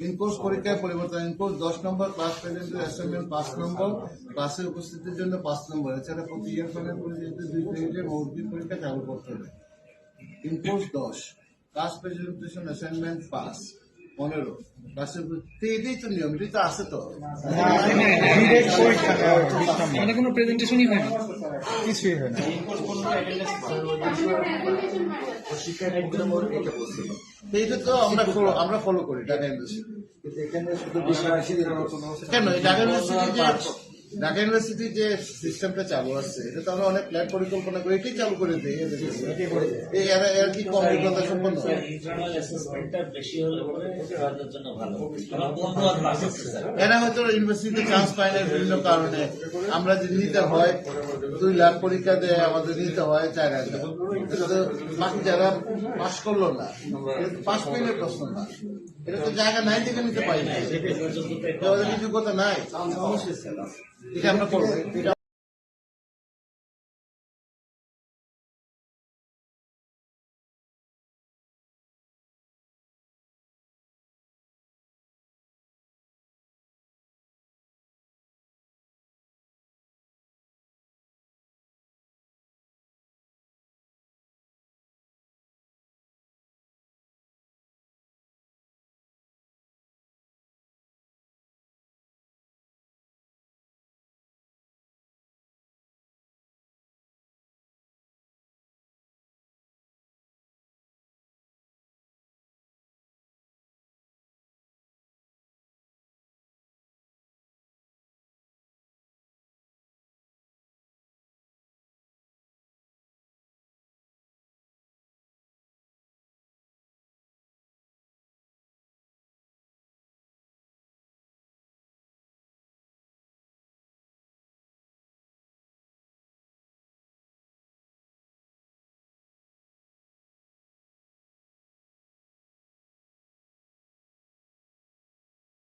In-course পরীক্ষায় পরিবর্তন in-course দশ নম্বর ক্লাস প্রেজেন্টের অ্যাসাইনমেন্ট পাঁচ নম্বর ক্লাসে উপস্থিতির জন্য পাঁচ নম্বর। এছাড়া প্রতি ইয়ার ফলে পরিচিত দুই ক্রেডিটের মৌখিক পরীক্ষা চালু করতে হবে। ইনকোর্স দশ ক্লাস প্রেজেন্টেশন অ্যাসাইনমেন্ট পাঁচ পনেরো। ক্লাসের এটাই তো নিয়ম এটাই তো আছে তো। মানে কোনো প্রেজেন্টেশনই হয় না। কিছুই হয় না। তো এটা তো আমরা ফলো করি ঢাকা ইউনিভার্সিটি কেন? ঢাকা ইউনিভার্সিটি যে ঢাকা ইউনিভার্সিটি যে সিস্টেমটা চালু আছে এটা তো আমরা অনেক প্ল্যান পরিকল্পনা করে এটাই চালু করে দিই। এই এরা এর কি কম অভিজ্ঞতা সম্পন্ন? এরা হয়তো ইউনিভার্সিটিতে চান্স পায় না বিভিন্ন কারণে। আমরা যদি নিতে হয় দুই লাখ পরীক্ষা দেয় আমাদের নিতে হয় চার হাজার। বাকি যারা পাশ করল না পাশ পেলে প্রশ্ন না। এটা তো জায়গা নাই থেকে নিতে পারি না কিছু কথা নাই। করব।